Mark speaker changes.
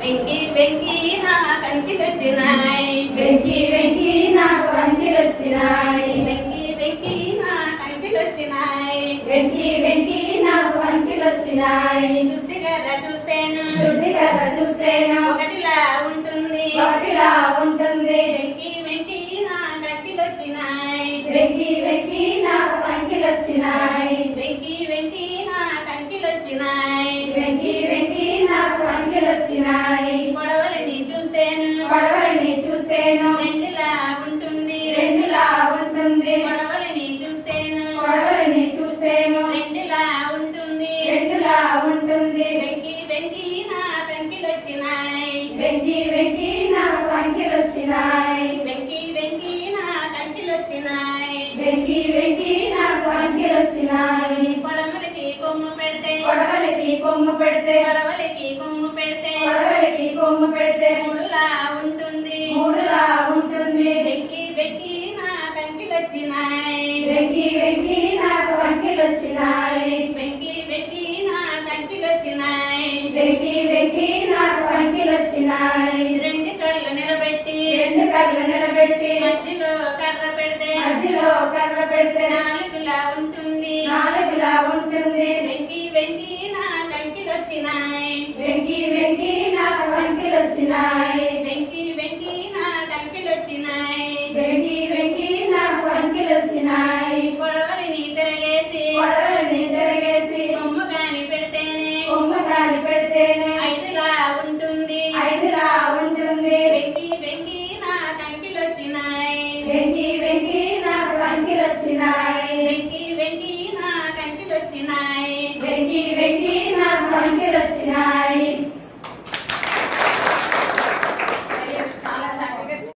Speaker 1: వెంకి వెంకి నా కంకిలొచ్చినాయి
Speaker 2: వెంకి వెంకి నాకు అంకిలొచ్చినాయి
Speaker 1: వెంకి వెంకి నా కంకిలొచ్చినాయి
Speaker 2: వెంకి వెంకి నాకు
Speaker 1: చూస్తేను.
Speaker 2: శుద్ధిగా చూస్తేను.
Speaker 1: ఒకటిలా ఉంటుంది.
Speaker 2: ఒకటిలా ఉంటుంది.
Speaker 1: వెంకి వెంకి నా
Speaker 2: వెంకి వెంకి నాకు అంకిలొచ్చినాయి
Speaker 1: వెంకి వెంకి నా
Speaker 2: వెంకి వెంకి
Speaker 1: వెంకి
Speaker 2: నాకు అంకిలొచ్చినాయి
Speaker 1: వెంకి వెంకి నా కంకిలొచ్చినాయి.
Speaker 2: వెంకి వెంకి నాకు అంకిలొచ్చినాయి
Speaker 1: కొడమలకి కొమ్ము పెడితే
Speaker 2: కొడవలికి కొమ్ము పెడితే
Speaker 1: కొడవలకి కొమ్ము పెడితే
Speaker 2: కొడవలికి కొమ్ము పెడితే
Speaker 1: మూడులా ఉంటుంది.
Speaker 2: మూడులా ఉంటుంది.
Speaker 1: వెంకి వెంకి నా కంకిలొచ్చినాయి.
Speaker 2: వెంకి వెంకి నాకు అంకిలొచ్చినాయి
Speaker 1: వెంకి వెంకి నా కంకిలొచ్చినాయి.
Speaker 2: వెంకి అంకిలొచ్చినాయి
Speaker 1: రెండు కళ్ళు నిలబెట్టి
Speaker 2: రెండు కళ్ళు నిలబెట్టి
Speaker 1: మధ్యలో కర్ర పెడితే
Speaker 2: మధ్యలో కర్ర పెడితే
Speaker 1: నాలుగులా ఉంటుంది.
Speaker 2: నాలుగులా ఉంటుంది.
Speaker 1: వెంకి వెంకి నా కంకిలొచ్చినాయి
Speaker 2: వెంకి వెంకి నాకు అంకిలొచ్చినాయి వెంకి వెంకి నాకు వంకలు వచ్చినాయి.